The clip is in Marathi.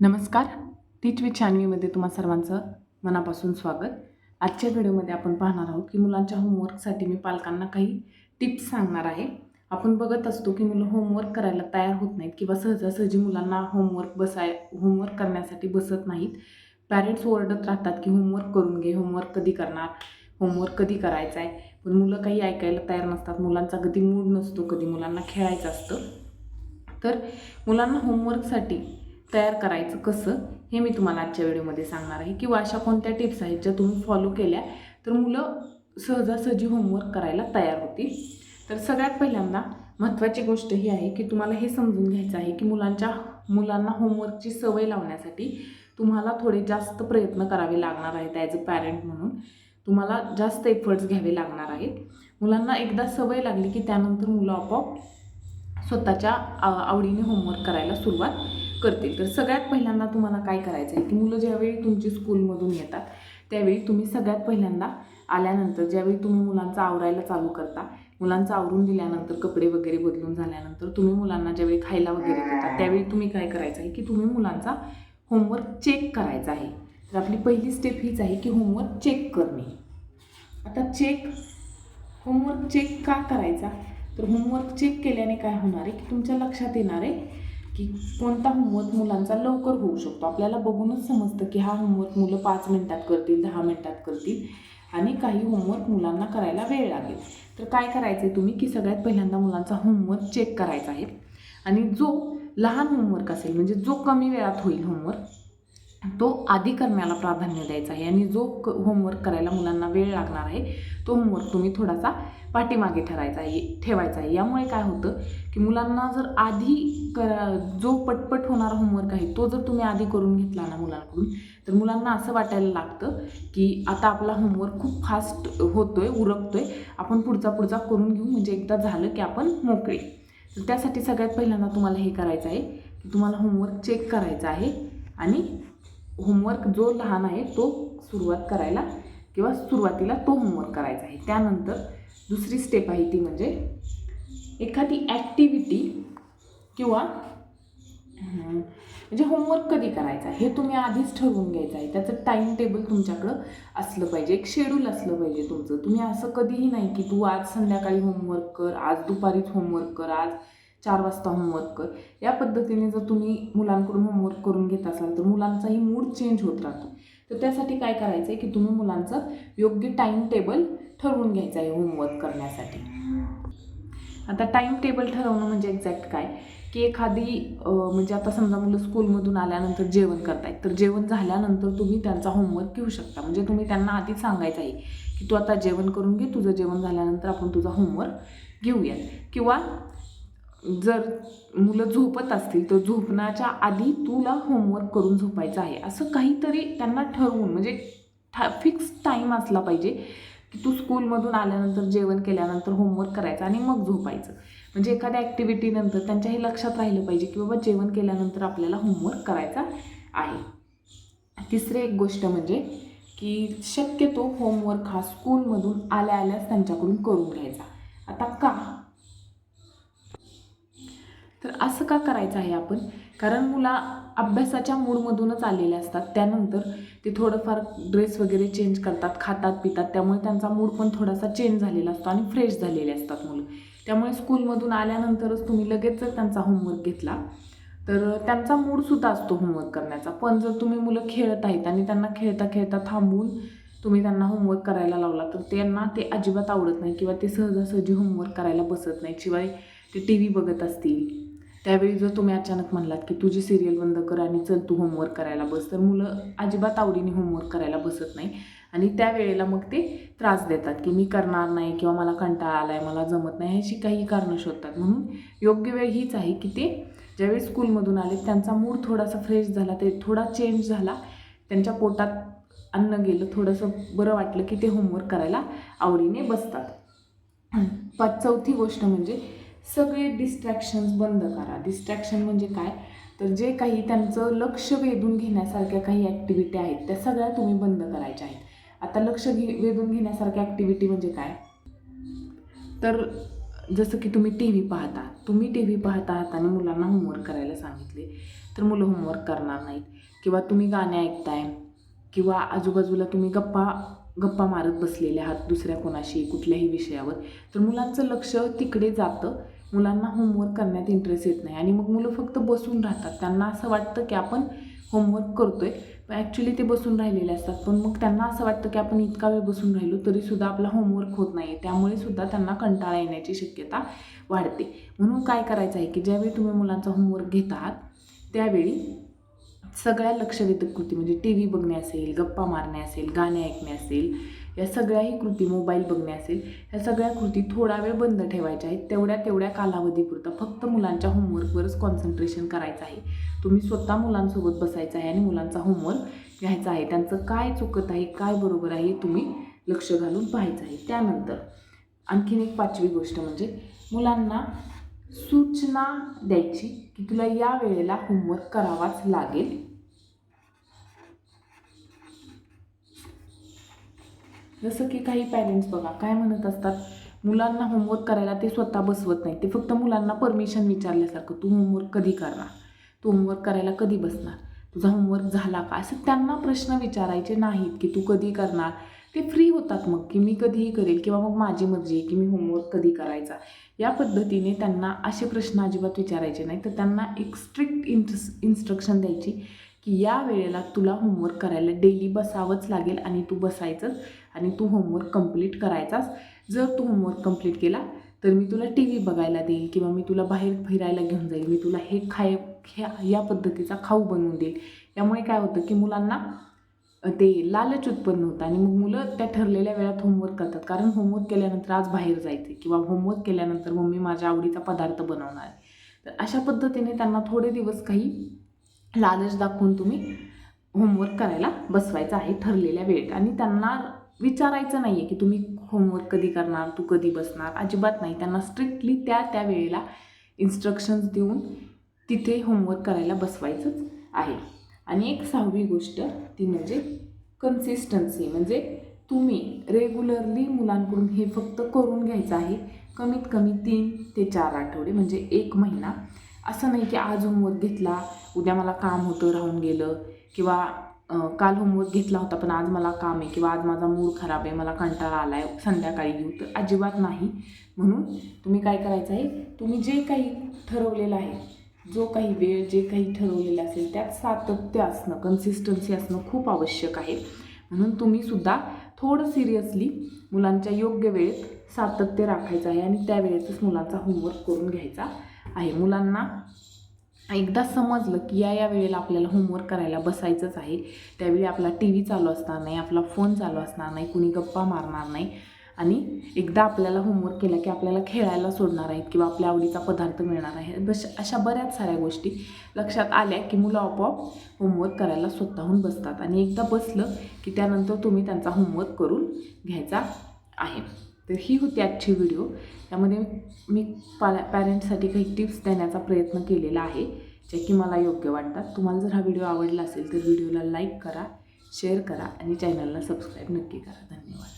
नमस्कार. टीच विथ शान्वीमध्ये तुम्हा सर्वांचं मनापासून स्वागत. आजच्या व्हिडिओमध्ये आपण पाहणार आहोत की मुलांच्या होमवर्कसाठी मी पालकांना काही टिप्स सांगणार आहे. आपण बघत असतो की मुलं होमवर्क करायला तयार होत नाहीत किंवा सहजासहजी मुलांना होमवर्क बसाय होमवर्क करण्यासाठी बसत नाहीत. पॅरेंट्स ओरडत राहतात की होमवर्क करून घे होमवर्क कधी करणार? होमवर्क कधी करायचा आहे पण मुलं काही ऐकायला तयार नसतात. मुलांचा कधी मूड नसतो कधी मुलांना खेळायचं असतं. तर मुलांना होमवर्कसाठी तयार करायचं कसं हे मी तुम्हाला आजच्या व्हिडिओमध्ये सांगणार आहे. किंवा अशा कोणत्या टिप्स आहेत ज्या तुम्ही फॉलो केल्या तर मुलं सहजासहजी होमवर्क करायला तयार होतील. तर सगळ्यात पहिल्यांदा महत्त्वाची गोष्ट ही आहे की तुम्हाला हे समजून घ्यायचं आहे की मुलांच्या मुलांना होमवर्कची सवय लावण्यासाठी तुम्हाला थोडे जास्त प्रयत्न करावे लागणार आहेत ॲज अ पॅरेंट म्हणून. तुम्हाला जास्त एफर्ट्स घ्यावे लागणार आहेत. मुलांना एकदा सवय लागली की त्यानंतर मुलं आपोआप स्वतःच्या आवडीने होमवर्क करायला सुरुवात करतील. तर सगळ्यात पहिल्यांदा तुम्हाला काय करायचं आहे की मुलं ज्यावेळी तुमची स्कूलमधून येतात त्यावेळी तुम्ही सगळ्यात पहिल्यांदा आल्यानंतर ज्यावेळी तुम्ही मुलांचं आवरायला चालू करता मुलांचं आवरून दिल्यानंतर कपडे वगैरे बदलून झाल्यानंतर तुम्ही मुलांना ज्यावेळी खायला वगैरे देता त्यावेळी तुम्ही काय करायचं आहे की तुम्ही मुलांचा होमवर्क चेक करायचा आहे. तर आपली पहिली स्टेप हीच आहे की होमवर्क चेक करणे. आता चेक होमवर्क चेक का करायचा? तर होमवर्क चेक केल्याने काय होणार आहे की तुमच्या लक्षात येणार आहे की कोणता होमवर्क मुलांचा लवकर होऊ शकतो. आपल्याला बघूनच समजतं की हा होमवर्क मुलं पाच मिनटात करतील दहा मिनटात करतील आणि काही होमवर्क मुलांना करायला वेळ लागेल. तर काय करायचं आहे तुम्ही की सगळ्यात पहिल्यांदा मुलांचा होमवर्क चेक करायचा आहे. आणि जो लहान होमवर्क असेल म्हणजे जो कमी वेळात होईल होमवर्क तो आधी करण्याला प्राधान्य द्यायचा आहे आणि जो क होमवर्क करायला मुलांना वेळ लागणार आहे तो होमवर्क तुम्ही थोडासा पाठीमागे ठरायचा आहे ठेवायचा आहे. यामुळे काय होतं की मुलांना जर आधी करा जो पटपट होणारा होमवर्क आहे तो जर तुम्ही आधी करून घेतला ना मुलांकडून तर मुलांना असं वाटायला लागतं की आता आपला होमवर्क खूप फास्ट होतोय उरकतोय आपण पुढचा पुढचा करून घेऊ. म्हणजे एकदा झालं की आपण मोकळे. तर त्यासाठी सगळ्यात पहिल्यांदा तुम्हाला हे करायचं आहे की तुम्हाला होमवर्क चेक करायचा आहे आणि होमवर्क जो लहान आहे तो सुरुवात करायला किंवा सुरुवातीला तो होमवर्क करायचा आहे. त्यानंतर दुसरी स्टेप आहे ती म्हणजे एखादी ॲक्टिव्हिटी किंवा म्हणजे होमवर्क कधी करायचा हे तुम्ही आधीच ठरवून घ्यायचं आहे. त्याचं टाईम टेबल तुमच्याकडं असलं पाहिजे एक शेड्यूल असलं पाहिजे तुमचं. तुम्ही असं कधीही नाही की तू आज संध्याकाळी होमवर्क कर आज दुपारीच होमवर्क कर आज चार वाजता होमवर्क कर. या पद्धतीने जर तुम्ही मुलांकडून होमवर्क करून घेत असाल तर मुलांचाही मूड चेंज होत राहतो. तर त्यासाठी काय करायचं आहे की तुम्ही मुलांचं योग्य टाईम टेबल ठरवून घ्यायचं आहे होमवर्क करण्यासाठी. आता टाईम टेबल ठरवणं म्हणजे एक्झॅक्ट काय? की एखादी म्हणजे आता समजा मुलं स्कूलमधून आल्यानंतर जेवण करतायत तर जेवण झाल्यानंतर तुम्ही त्यांचा होमवर्क घेऊ शकता. म्हणजे तुम्ही त्यांना आधीच सांगायचं आहे की तू आता जेवण करून घे तुझं जेवण झाल्यानंतर आपण तुझा होमवर्क घेऊयात. किंवा जर मुलं झोपत असतील तर झोपण्याच्या आधी तुला होमवर्क करून झोपायचं आहे. असं काहीतरी त्यांना ठरवून म्हणजे ठा फिक्स टाईम असला पाहिजे की तू स्कूलमधून आल्यानंतर जेवण केल्यानंतर होमवर्क करायचं आणि मग झोपायचं. म्हणजे एखाद्या ॲक्टिव्हिटीनंतर त्यांच्या हे लक्षात राहिलं पाहिजे की बाबा जेवण केल्यानंतर आपल्याला होमवर्क करायचा आहे. तिसरी एक गोष्ट म्हणजे की शक्यतो होमवर्क हा स्कूलमधून आल्या आल्याच त्यांच्याकडून करून घ्यायचा. आता का? तर असं का करायचं आहे आपण? कारण मुला अभ्यासाच्या मूडमधूनच आलेले असतात. त्यानंतर ते थोडंफार ड्रेस वगैरे चेंज करतात खातात पितात. त्यामुळे त्यांचा मूड पण थोडासा चेंज झालेला असतो आणि फ्रेश झालेले असतात मुलं. त्यामुळे स्कूलमधून आल्यानंतरच तुम्ही लगेच जर त्यांचा होमवर्क घेतला तर त्यांचा मूडसुद्धा असतो होमवर्क करण्याचा. पण जर तुम्ही मुलं खेळत आहेत आणि त्यांना खेळता खेळता थांबून तुम्ही त्यांना होमवर्क करायला लावला तर त्यांना ते अजिबात आवडत नाही किंवा ते सहजासहजी होमवर्क करायला बसत नाही शिवाय ते टी व्ही बघत असतील. त्यावेळी जर तुम्ही अचानक म्हणलात की तुझी सिरियल बंद कर आणि चल तू होमवर्क करायला बस तर मुलं अजिबात आवडीने होमवर्क करायला बसत नाही. आणि त्यावेळेला मग ते त्रास देतात की मी करणार नाही किंवा मला कंटाळा आला आहे मला जमत नाही ह्याची काही कारणं शोधतात. म्हणून योग्य वेळ हीच आहे की ते ज्यावेळी स्कूलमधून आले त्यांचा मूड थोडासा फ्रेश झाला ते थोडा चेंज झाला त्यांच्या पोटात अन्न गेलं थोडंसं बरं वाटलं की ते होमवर्क करायला आवडीने बसतात. पाच चौथी गोष्ट म्हणजे सगळे डिस्ट्रॅक्शन्स बंद करा. डिस्ट्रॅक्शन म्हणजे काय? तर जे काही त्यांचं लक्ष वेधून घेण्यासारख्या काही ॲक्टिव्हिटी आहेत त्या सगळ्या तुम्ही बंद करायच्या आहेत. आता लक्ष घे वेधून घेण्यासारख्या ॲक्टिव्हिटी म्हणजे काय? तर जसं की तुम्ही टी व्ही पाहता. तुम्ही टी व्ही पाहता आहात आणि मुलांना होमवर्क करायला सांगितले तर मुलं होमवर्क करणार नाहीत. किंवा तुम्ही गाणे ऐकताय किंवा आजूबाजूला तुम्ही गप्पा गप्पा मारत बसलेले आहात दुसऱ्या कोणाशी कुठल्याही विषयावर तर मुलांचं लक्ष तिकडे जातं. मुलांना होमवर्क करण्यात इंटरेस्ट येत नाही. आणि मग मुलं फक्त बसून राहतात. त्यांना असं वाटतं की आपण होमवर्क करतोय. पण ॲक्च्युली ते बसून राहिलेले असतात. पण मग त्यांना असं वाटतं की आपण इतका वेळ बसून राहिलो तरीसुद्धा आपला होमवर्क होत नाही त्यामुळे सुद्धा त्यांना कंटाळा येण्याची शक्यता वाढते. म्हणून काय करायचं आहे की ज्यावेळी तुम्ही मुलांचा होमवर्क घेत आहात त्यावेळी सगळ्या लक्षवेधक कृती म्हणजे टी व्ही बघणे असेल गप्पा मारणे असेल गाणे ऐकणे असेल या सगळ्याही कृती मोबाईल बघणे असेल ह्या सगळ्या कृती थोडा वेळ बंद ठेवायच्या आहेत. तेवढ्या तेवढ्या कालावधीपुरतं फक्त मुलांच्या होमवर्कवरच कॉन्सन्ट्रेशन करायचं आहे. तुम्ही स्वतः मुलांसोबत बसायचं आहे आणि मुलांचा होमवर्क घ्यायचा आहे. त्यांचं काय चुकत आहे काय बरोबर आहे हे तुम्ही लक्ष घालून पाहायचं आहे. त्यानंतर आणखीन एक पाचवी गोष्ट म्हणजे मुलांना सूचना द्यायची की तुला या वेळेला होमवर्क करावाच लागेल. जसं की काही पॅरेंट्स बघा काय म्हणत असतात? मुलांना होमवर्क करायला ते स्वतः बसवत नाही ते फक्त मुलांना परमिशन विचारल्यासारखं तू होमवर्क कधी करणार? तू होमवर्क करायला कधी बसणार? तुझा होमवर्क झाला का? असं त्यांना प्रश्न विचारायचे नाहीत की तू कधी करणार? ते फ्री होतात मग की मी कधीही करेल किंवा मग माझी मर्जी आहे की मी होमवर्क कधी करायचा. या पद्धतीने त्यांना असे प्रश्न अजिबात विचारायचे नाही तर त्यांना एक स्ट्रिक्ट इंट्रस इन्स्ट्रक्शन द्यायची की या वेळेला तुला होमवर्क करायला डेली बसावंच लागेल आणि तू बसायचंच आणि तू होमवर्क कंप्लीट करायचाच जर तू होमवर्क कंप्लीट केला तर मी तुला टी व्ही बघायला देईल किंवा मी तुला बाहेर फिरायला घेऊन जाईल. मी तुला हे खाय ह्या या पद्धतीचा खाऊ बनवून देईल. यामुळे काय होतं की मुलांना ते लालच उत्पन्न होतं आणि मग मुलं त्या ठरलेल्या वेळात होमवर्क करतात. कारण होमवर्क केल्यानंतर आज बाहेर जायचं किंवा होमवर्क केल्यानंतर मम्मी माझ्या आवडीचा पदार्थ बनवणार तर अशा पद्धतीने त्यांना थोडे दिवस काही लालच दाखवून तुम्ही होमवर्क करायला बसवायचं आहे ठरलेल्या वेळेत. आणि त्यांना विचारायचं नाही आहे की तुम्ही होमवर्क कधी करणार तू कधी बसणार? अजिबात नाही. त्यांना स्ट्रिक्टली त्या त्या वेळेला इन्स्ट्रक्शन्स देऊन तिथे होमवर्क करायला बसवायचंच आहे. आणि एक सहावी गोष्ट ती म्हणजे कन्सिस्टन्सी म्हणजे तुम्ही रेग्युलरली मुलांकडून हे फक्त करून घ्यायचं आहे. कमीत कमी तीन ते चार आठवडे म्हणजे एक महिना असं नाही की आज होमवर्क घेतला उद्या मला काम होतं राहून गेलं किंवा काल होमवर्क घेतला होता पण आज मला काम आहे किंवा आज माझा मूड खराब आहे मला कंटाळा आला आहे संध्याकाळी घेऊ तर अजिबात नाही. म्हणून तुम्ही काय करायचं आहे तुम्ही जे काही ठरवलेलं आहे जो काही वेळ जे काही ठरवलेलं असेल त्यात सातत्य असणं कन्सिस्टन्सी असणं खूप आवश्यक आहे. म्हणून तुम्हीसुद्धा थोडं सिरियसली मुलांच्या योग्य वेळेत सातत्य राखायचं आहे आणि त्या वेळेतच मुलांचा होमवर्क करून घ्यायचा. आहे. मुलांना एकदा समजलं की या या वेळेला आपल्याला होमवर्क करायला बसायचंच आहे. त्यावेळी आपला टी व्ही चालू असणार नाही आपला फोन चालू असणार नाही कुणी गप्पा मारणार नाही. आणि एकदा आपल्याला होमवर्क केला की आपल्याला खेळायला सोडणार आहेत किंवा आपल्या आवडीचा पदार्थ मिळणार आहे. बश अशा बऱ्याच साऱ्या गोष्टी लक्षात आल्या की मुलं आपोआप होमवर्क करायला स्वतःहून बसतात. आणि एकदा बसलं की त्यानंतर तुम्ही त्यांचा होमवर्क करून घ्यायचा आहे. तर ही होती आजची व्हिडिओ त्यामध्ये मी पा पॅरेंट्ससाठी काही टिप्स देण्याचा प्रयत्न केलेला आहे ज्या की मला योग्य वाटतात. तुम्हाला जर हा व्हिडिओ आवडला असेल तर व्हिडिओला लाईक करा शेअर करा आणि चॅनलला सबस्क्राईब नक्की करा. धन्यवाद.